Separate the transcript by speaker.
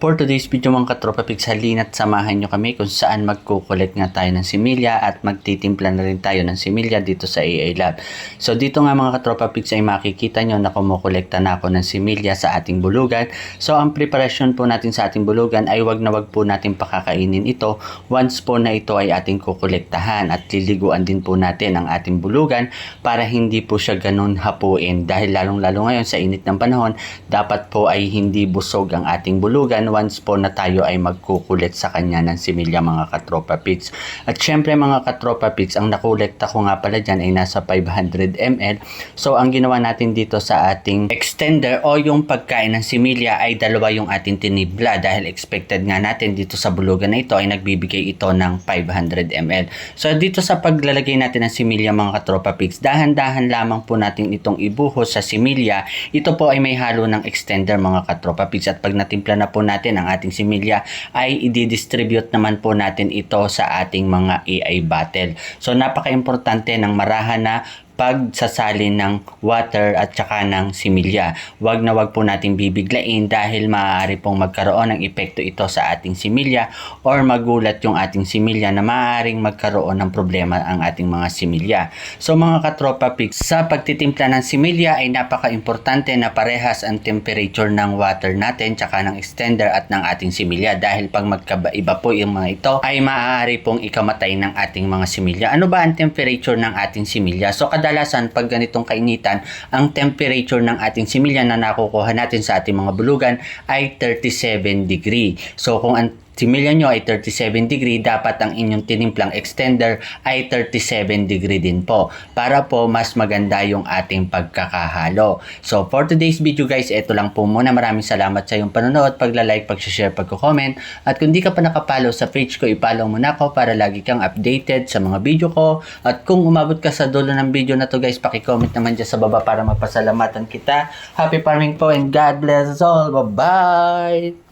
Speaker 1: For today's video mga katropa pigs, halina't samahan nyo kami kung saan magkukulit nga tayo ng similya at magtitimpla na rin tayo ng similya dito sa AA Lab. So dito nga mga katropa pigs ay makikita nyo na kumukolekta na ako ng similya sa ating bulugan. So ang preparasyon po natin sa ating bulugan ay wag na wag po natin pakakainin ito once po na ito ay ating kukolektahan at liliguan din po natin ang ating bulugan para hindi po siya ganun hapuin dahil lalong lalo ngayon sa init ng panahon dapat po ay hindi busog ang ating bulugan once po na tayo ay magkukulit sa kanya ng similya mga katropa pigs. At syempre mga katropa pigs, ang nakolekta ko nga pala dyan ay nasa 500 ml. So ang ginawa natin dito sa ating extender o yung pagkain ng similya ay dalawa yung ating tinibla dahil expected nga natin dito sa bulugan na ito ay nagbibigay ito ng 500 ml. So dito sa paglalagay natin ng similya mga katropa pigs, dahan-dahan lamang po natin itong ibuhos sa similya. Ito po ay may halo ng extender mga katropa pigs at pag natimpla na po natin ang ating similya ay i-distribute naman po natin ito sa ating mga AI battle. So napaka-importante ng marahan na pagsasalin ng water at saka ng similya. Huwag na wag po natin bibiglain dahil maaari pong magkaroon ng epekto ito sa ating similya or magulat yung ating similya na maaaring magkaroon ng problema ang ating mga similya. So mga katropa pigs, sa pagtitimpla ng similya ay napaka-importante na parehas ang temperature ng water natin tsaka ng extender at ng ating similya dahil pag magkaiba po yung mga ito ay maaari pong ikamatay ng ating mga similya. Ano ba ang temperature ng ating similya? So kadalasan pag ganitong kainitan, ang temperature ng ating similya na nakukuha natin sa ating mga bulugan ay 37 degree. So kung ang similya nyo ay 37 degree, dapat ang inyong tinimplang extender ay 37 degree din po para po mas maganda yung ating pagkakahalo. So for today's video guys, ito lang po muna. Maraming salamat sa iyong panonood, pagla-like, pag-share, pag-comment. At kung di ka pa nakapalo sa page ko, ipalaw mo na ako para lagi kang updated sa mga video ko. At kung umabot ka sa dulo ng video na to guys, paki-comment naman dyan sa baba para mapasalamatan kita. Happy farming po and God bless us all. Bye-bye!